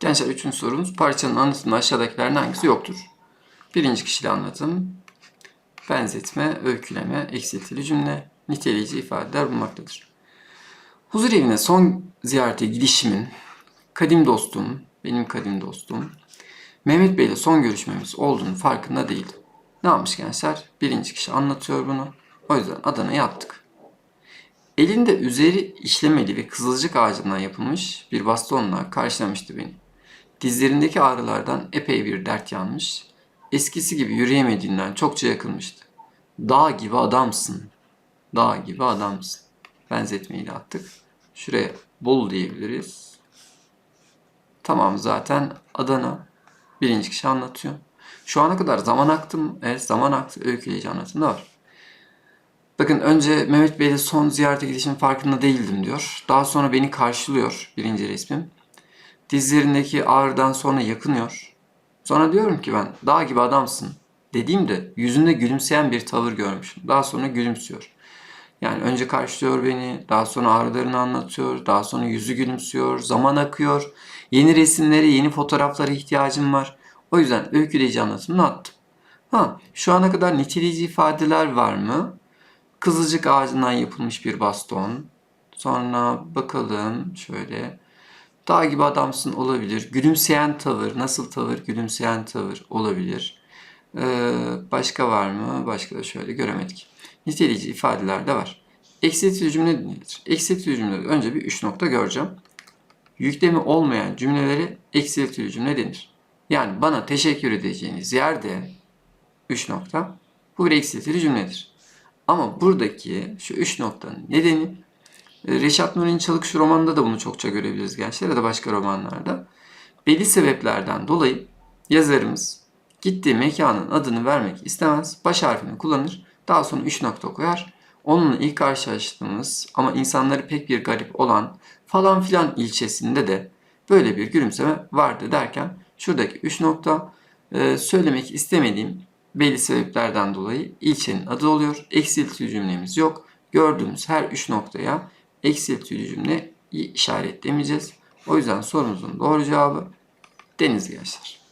Gençler üçüncü sorumuz parçanın anlatımında aşağıdakilerden hangisi yoktur? Birinci kişili anlatım, benzetme, öyküleme, eksiltili cümle, niteleyici ifadeler bulunmaktadır. Huzur evine son ziyarete gidişimin kadim dostum, benim kadim dostum, Mehmet Bey ile son görüşmemiz olduğunu farkında değildim. Ne yapmış gençler? Birinci kişi anlatıyor bunu. O yüzden Adana'ya attık. Elinde üzeri işlemeli ve kızılcık ağacından yapılmış bir bastonla karşılamıştı beni. Dizlerindeki ağrılardan epey bir dert yanmış. Eskisi gibi yürüyemediğinden çokça yakılmıştı. Dağ gibi adamsın. Dağ gibi adamsın. Benzetmeyle attık. Şuraya Bolu diyebiliriz. Tamam zaten Adana birinci kişi anlatıyor. Şu ana kadar zaman aktı mı? Evet zaman aktı. Öyküleyici anlatımda var. Bakın önce Mehmet Bey'le son ziyarete gidişin farkında değildim diyor. Daha sonra beni karşılıyor birinci resmim. Dizlerindeki ağrıdan sonra yakınıyor. Sonra diyorum ki ben dağ gibi adamsın dediğimde yüzünde gülümseyen bir tavır görmüşüm. Daha sonra gülümsüyor. Yani önce karşılıyor beni, daha sonra ağrılarını anlatıyor, daha sonra yüzü gülümsüyor, zaman akıyor. Yeni resimlere, yeni fotoğraflara ihtiyacım var. O yüzden öyküleyici anlatımını attım. Ha, şu ana kadar niteleyici ifadeler var mı? Kızılcık ağacından yapılmış bir baston. Sonra bakalım şöyle. Dağ gibi adamsın olabilir. Gülümseyen tavır. Nasıl tavır? Gülümseyen tavır olabilir. Ee, başka var mı? Başka da şöyle göremedik. Niteleyici ifadeler de var. Eksiltili cümle nedir? Eksiltili cümlede önce bir üç nokta göreceğim. Yüklemi olmayan cümlelere eksiltili cümle denir. Yani bana teşekkür edeceğiniz yerde 3 nokta bu bir eksiltili cümledir. Ama buradaki şu 3 noktanın nedeni Reşat Nuri'nin Çalıkşı romanında da bunu çokça görebiliriz gençler ya da başka romanlarda. Belli sebeplerden dolayı yazarımız gittiği mekanın adını vermek istemez. Baş harfini kullanır. Daha sonra 3 nokta koyar. Onunla ilk karşılaştığımız ama insanları pek bir garip olan falan filan ilçesinde de böyle bir gülümseme vardı derken şuradaki 3 nokta e, söylemek istemediğim belli sebeplerden dolayı ilçenin adı oluyor. Eksiltili cümlemiz yok. Gördüğümüz her 3 noktaya eksiltili cümle işaretlemeyeceğiz. O yüzden sorumuzun doğru cevabı deniz gençler.